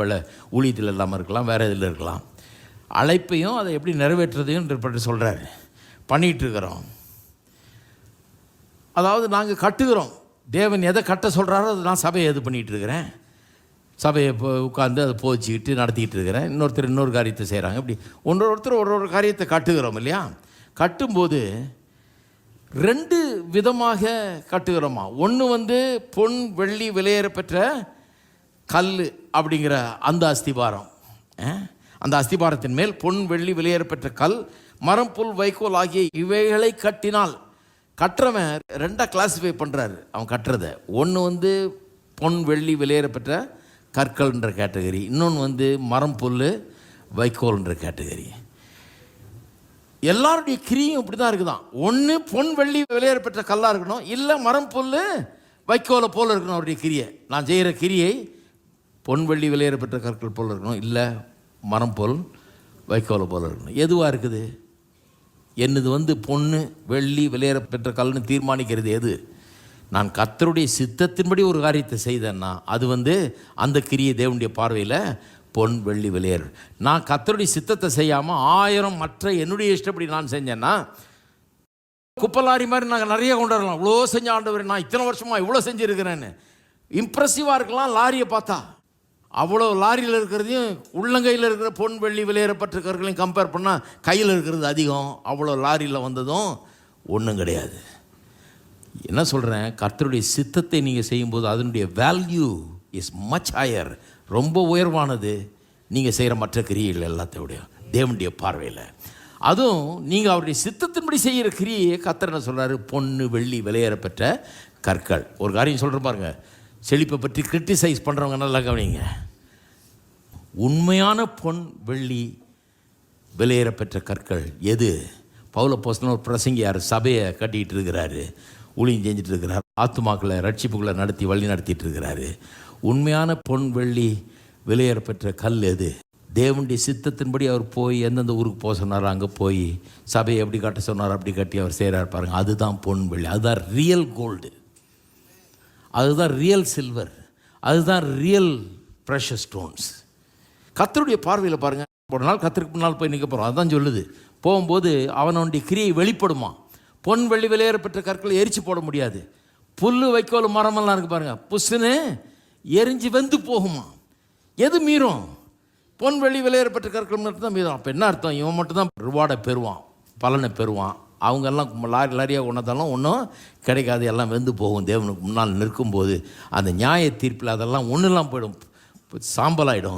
வேலை ஊழியத்தில் இல்லாமல் இருக்கலாம் வேறு இதில் இருக்கலாம். அழைப்பையும் அதை எப்படி நிறைவேற்றுறதையும் பற்றி சொல்கிறாரு பண்ணிகிட்டு இருக்கிறோம். அதாவது நாங்கள் கட்டுகிறோம். தேவன் எதை கட்ட சொல்கிறாரோ அதை நான் சபையை இது பண்ணிகிட்டு இருக்கிறேன். சபையை இப்போ உட்காந்து அதை போச்சுக்கிட்டு நடத்திக்கிட்டு இருக்கிறேன். இன்னொருத்தர் இன்னொரு காரியத்தை செய்கிறாங்க இப்படி ஒன்றொரு ஒருத்தர் ஒரு ஒரு காரியத்தை கட்டுகிறோம் இல்லையா? கட்டும்போது ரெண்டு விதமாக கட்டுகிறோமா? ஒன்று வந்து பொன் வெள்ளி விலையேற பெற்ற கல் அப்படிங்கிற அந்த அஸ்திபாரம். அந்த அஸ்திபாரத்தின் மேல் பொன் வெள்ளி விலையேற பெற்ற கல் மரம் புல் வைக்கோல் ஆகிய இவைகளை கட்டினால் கட்டுறவன் ரெண்டாக கிளாஸிஃபை பண்ணுறாரு அவன் கட்டுறத ஒன்று வந்து பொன் வெள்ளி விலையேற பெற்ற கற்கள்ன்ற கேட்டகரி இன்னொன்று வந்து மரம் புல் வைக்கோல்ன்ற கேட்டகரி எல்லாருடைய கிரியும் இப்படி தான் இருக்குதான். ஒன்று பொன் வெள்ளி விலையேற பெற்ற கல்லாக இருக்கணும். இல்லை மரம் புல் வைக்கோலை போல் இருக்கணும் அவருடைய கிரியை. நான் செய்கிற கிரியை பொன் வெள்ளி விலையேற பெற்ற கற்கள் போல் இருக்கணும். இல்லை மரம் போல் வைக்கோலை போல் இருக்கணும். எதுவாக இருக்குது? என்னது வந்து பொண்ணு வெள்ளி விலையேற பெற்ற கல்னு தீர்மானிக்கிறது எது? நான் கத்தருடைய சித்தத்தின்படி ஒரு காரியத்தை செய்தேன்னா அது வந்து அந்த கிரியை தேவனுடைய பார்வையில் பொன் வெள்ளி விலையேறு. நான் கத்தருடைய சித்தத்தை செய்யாமல் ஆயிரம் மற்ற என்னுடைய இஷ்டப்படி நான் செஞ்சேன்னா குப்பலாரி மாதிரி நாங்கள் நிறைய கொண்டு வரலாம். இவ்வளோ செஞ்ச ஆண்டவர் நான் இத்தனை வருஷமாக இவ்வளோ செஞ்சுருக்கிறேன்னு. இம்ப்ரெசிவாக இருக்கலாம் லாரியை பார்த்தா. அவ்வளோ லாரியில் இருக்கிறதையும் உள்ளங்கையில் இருக்கிற பொன் வெள்ளி விலையேறப்பட்ட கற்களையும் கம்பேர் பண்ணால் கையில் இருக்கிறது அதிகம். அவ்வளோ லாரியில் வந்ததும் ஒன்றும் கிடையாது. என்ன சொல்கிறேன் கர்த்தருடைய சித்தத்தை நீங்கள் செய்யும்போது அதனுடைய வேல்யூ இஸ் மச் ஹையர் ரொம்ப உயர்வானது. நீங்கள் செய்கிற மற்ற கிரியைகள் எல்லாத்தையுடைய தேவனுடைய பார்வையில். அதுவும் நீங்கள் அவருடைய சித்தத்தின்படி செய்கிற கிரியை கத்தர் என்ன சொல்கிறாரு பொண்ணு வெள்ளி விலையேறப்பெற்ற கற்கள். ஒரு காரியம் சொல்கிற பாருங்கள் செழிப்பை பற்றி கிரிட்டிசைஸ் பண்ணுறவங்க நல்லா கவனிங்க. உண்மையான பொன் வெள்ளி விலையேறப்பெற்ற கற்கள் எது? பவுல போஸ்டன் ஒரு பிரசங்கியார் சபையை கட்டிக்கிட்டு இருக்கிறாரு ஊழியம் செஞ்சுட்டு இருக்கிறார் ஆத்துமாக்களை ரட்சிப்புகளை நடத்தி வழி நடத்திட்டு இருக்கிறாரு. உண்மையான பொன் வெள்ளி விலையேறப்பெற்ற கல் எது? தேவனுடைய சித்தத்தின்படி அவர் போய் எந்தெந்த ஊருக்கு போக சொன்னாரோ அங்கே போய் சபையை எப்படி கட்ட சொன்னார் அப்படி கட்டி அவர் செய்கிறார் பாருங்க. அதுதான் பொன் வெள்ளி. அதுதான் ரியல் கோல்டு அதுதான் ரியல் சில்வர் அதுதான் ரியல் ப்ரெஷர் ஸ்டோன்ஸ் கத்தருடைய பார்வையில் பாருங்கள் ஒரு நாள் கத்தருக்கு முன்னால் போய் நிற்க போகிறோம் அதான் சொல்லுது. போகும்போது அவனுடைய கிரியை வெளிப்படுமா? பொன் வெள்ளி பெற்ற கற்களை எரிச்சு போட முடியாது. புல் வைக்கோல் மரமெல்லாம் இருக்கு பாருங்கள் புஷுன்னு எரிஞ்சு வெந்து போகுமா? எது மீறும்? பொன் வெள்ளி பெற்ற கற்கள் மட்டும் தான் மீறும். அப்போ என்ன அர்த்தம்? இவன் மட்டும்தான் ரிவார்டை பெறுவான். பலனை பெறுவான். அவங்கெல்லாம் லாரி லாரியாக கொண்டதெல்லாம் ஒன்றும் கிடைக்காது. எல்லாம் வெந்து போகும். தேவனுக்கு முன்னால் நிற்கும்போது அந்த நியாய தீர்ப்பில் அதெல்லாம் ஒன்றுலாம் போயிடும். சாம்பலாயிடும்.